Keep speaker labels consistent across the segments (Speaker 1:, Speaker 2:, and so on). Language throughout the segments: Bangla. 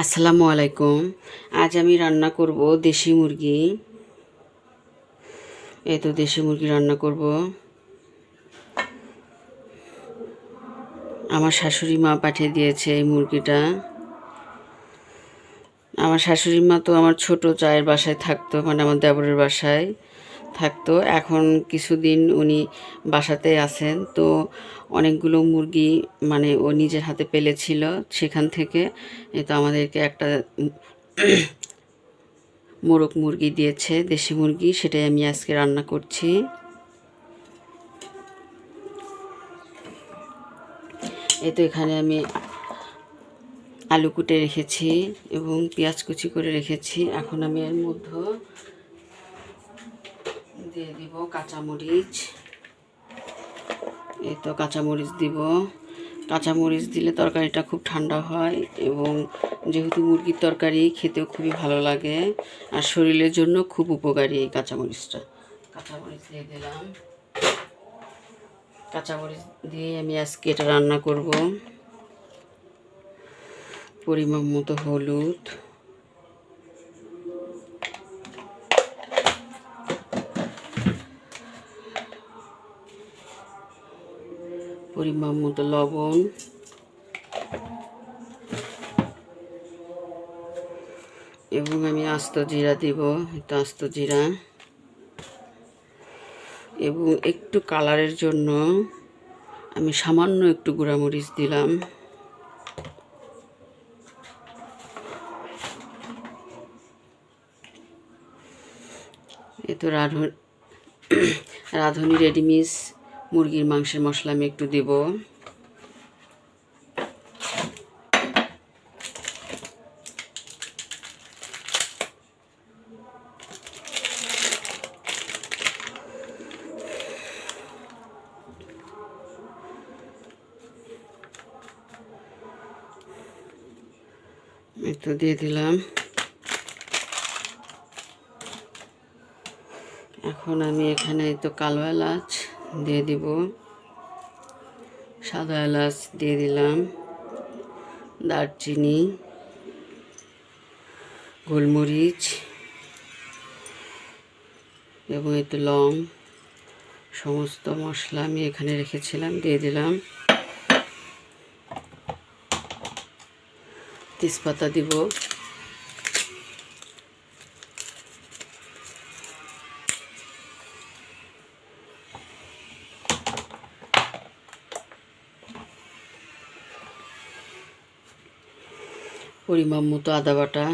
Speaker 1: আসসালামু আলাইকুম। আজ আমি রান্না করব দেশি মুরগি। এই তো দেশি মুরগি রান্না করব। আমার শাশুড়ি মা পাঠিয়ে দিয়েছে এই মুরগিটা। আমার শাশুড়ি মা তো আমার ছোট চায়ের বাসায় থাকতো মানে আমার দেবরের বাসায়। থাকতো। এখন কিছুদিন উনি বাসাতে আছেন। তো অনেকগুলো মুরগি মানে ও নিজের হাতে পেলেছিল সেখান থেকে। এ তো আমাদেরকে একটা মোরগ মুরগি দিয়েছে, দেশি মুরগি। সেটাই আমি আজকে রান্না করছি। এই তো এখানে আমি আলু কুটে রেখেছি এবং পেঁয়াজ কুচি করে রেখেছি। এখন আমি এর মধ্যে দিয়ে দিব কাঁচামরিচ। এই তো কাঁচামরিচ দিব। কাঁচামরিচ দিলে তরকারিটা খুব ঠান্ডা হয় এবং যেহেতু মুরগির তরকারি খেতেও খুবই ভালো লাগে আর শরীরের জন্য খুব উপকারী এই কাঁচামরিচটা। কাঁচামরিচ দিয়ে দিলাম। কাঁচামরিচ দিয়ে আমি আজকে এটা রান্না করব। পরিমাণ মতো হলুদ। পরিমাণ মতো লবণ। এবং আমি আস্ত জিরা দিব একটু আস্ত জিরা। এবং একটু কালারের জন্য আমি সামান্য একটু গুঁড়ামরিচ দিলাম। এ তো রাঁধুন, রাঁধুনি রেডিমিক্স মুরগির মাংসের মশলা আমি একটু দেব। একটু দিয়ে দিলাম। এখন আমি এখানে তো কালো এলাচ দিয়ে দিব। সাদা এলাচ দিয়ে দিলাম। দারচিনি, গোলমরিচ, এবং একটু লং, সমস্ত মশলা আমি এখানে রেখেছিলাম, দিয়ে দিলাম। তেজপাতা দিব। পরিমাণ মতো আদা বাটা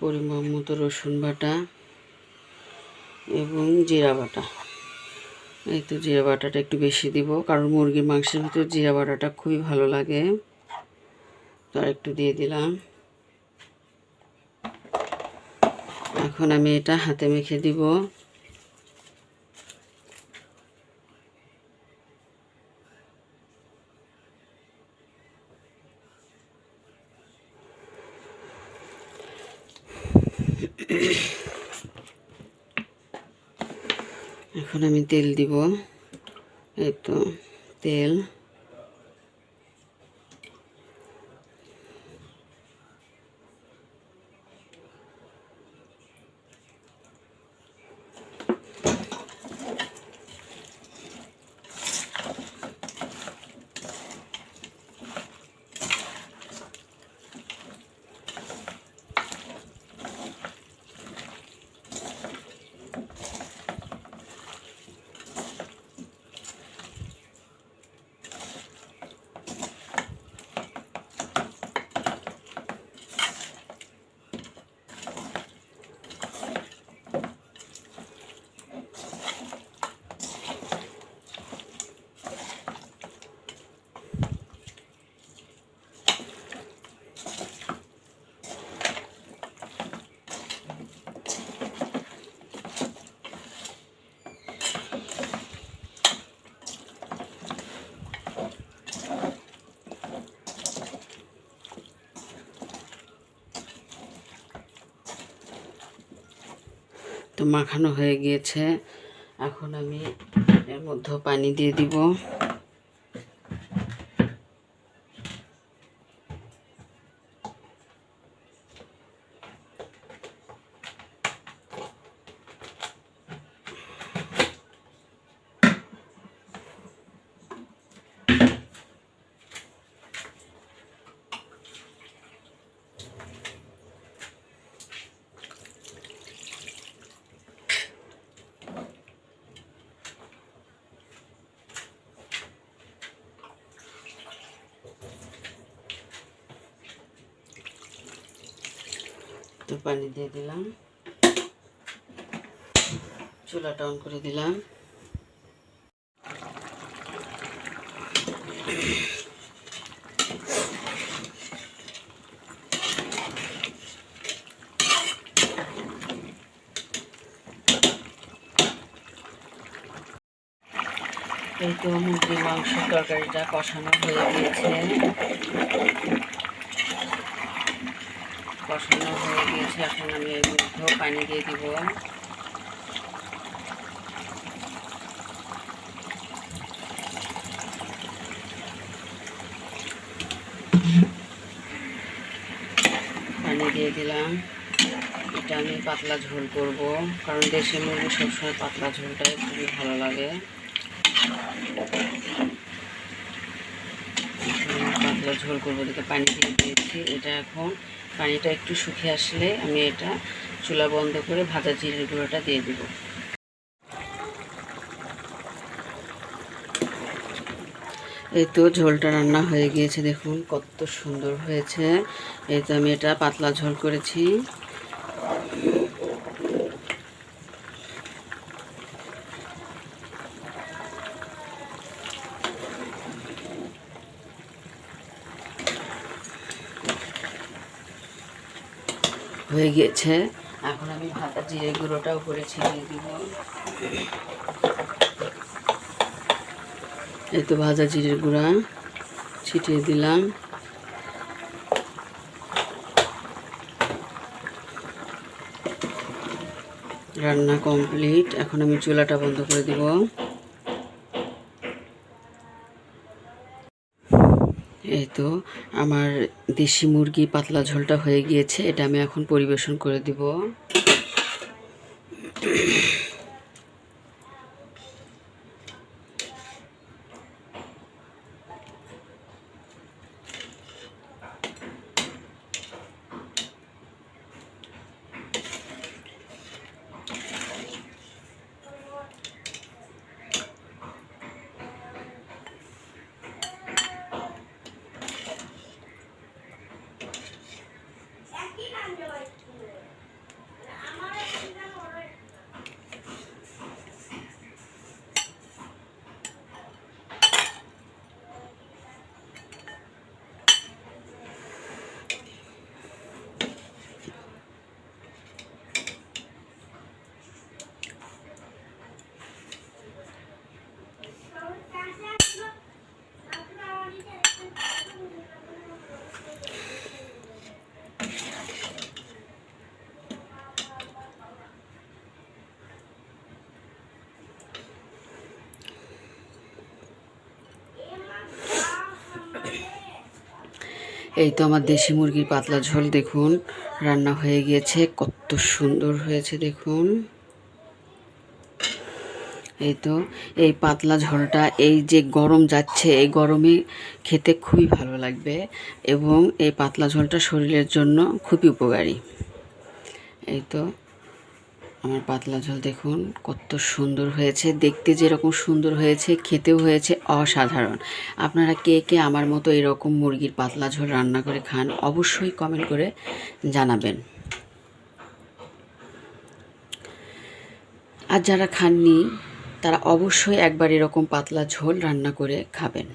Speaker 1: পরিমাণ মতো রসুন বাটা এবং জিরা বাটা। এই তো জিরা বাটাটা একটু বেশি দিব, কারণ মুরগির মাংসের ভিতরে জিরা বাটাটা খুবই ভালো লাগে। তো একটু দিয়ে দিলাম। এখন আমি এটা হাতে মেখে দিব। এখন আমি তেল দিব। এই তো তেল। মাখানো হয়ে গিয়েছে। এখন আমি এর মধ্যে পানি দিয়ে দিব। একটু পানি দিয়ে দিলাম। চুলাটা অন করে দিলাম। এই তো মুরগির মাংসের তরকারিটা কষানো হয়ে গিয়েছে। কষানো হয়ে গিয়েছে, এখন আমি এর মধ্যেও পানি দিয়ে দিব। পানি দিয়ে দিলাম। এটা আমি পাতলা ঝোল করব, কারণ দেশি মুরগি সবসময় পাতলা ঝোলটাই খুবই ভালো লাগে পাতলা ঝোল করব দেখে পানি দিয়ে দিয়েছি। এটা এখন পানিটা একটু শুকিয়ে আসলে আমি এটা চুলা বন্ধ করে ভাজা জিরের গুঁড়োটা দিয়ে দিব। এই তো ঝোলটা রান্না হয়ে গিয়েছে, দেখুন কত সুন্দর হয়েছে। এই তো আমি এটা পাতলা ঝোল করেছি। হয়ে গিয়েছে। এখন আমি ভাতা জিরে গুঁড়োটাও করে ছিটিয়ে দিব। এই তো ভাজা জিরের গুঁড়া ছিটিয়ে দিলাম। রান্না কমপ্লিট। এখন আমি চুলাটা বন্ধ করে দিব। এই তো আমার দেশি মুরগি পাতলা ঝোলটা হয়ে গিয়েছে, এটা আমি এখন পরিবেশন করে দিব। এই তো আমার দেশি মুরগির পাতলা ঝোল, দেখুন। রান্না হয়ে গিয়েছে, কত সুন্দর হয়েছে, দেখুন। এই তো, এই পাতলা ঝোলটা, এই যে গরম যাচ্ছে, এই গরমে খেতে খুবই ভালো লাগবে এবং এই পাতলা ঝোলটা শরীরের জন্য খুবই উপকারী। এই তো আমার পাতলা ঝোল দেখুন, কত সুন্দর হয়েছে। দেখতে যেরকম সুন্দর হয়েছে, খেতেও হয়েছে অসাধারণ। আপনারা কে কে আমার মতো এরকম মুরগির পাতলা ঝোল রান্না করে খান, অবশ্যই কমেন্ট করে জানাবেন। আর যারা খাননি, তারা অবশ্যই একবার এরকম পাতলা ঝোল রান্না করে খাবেন।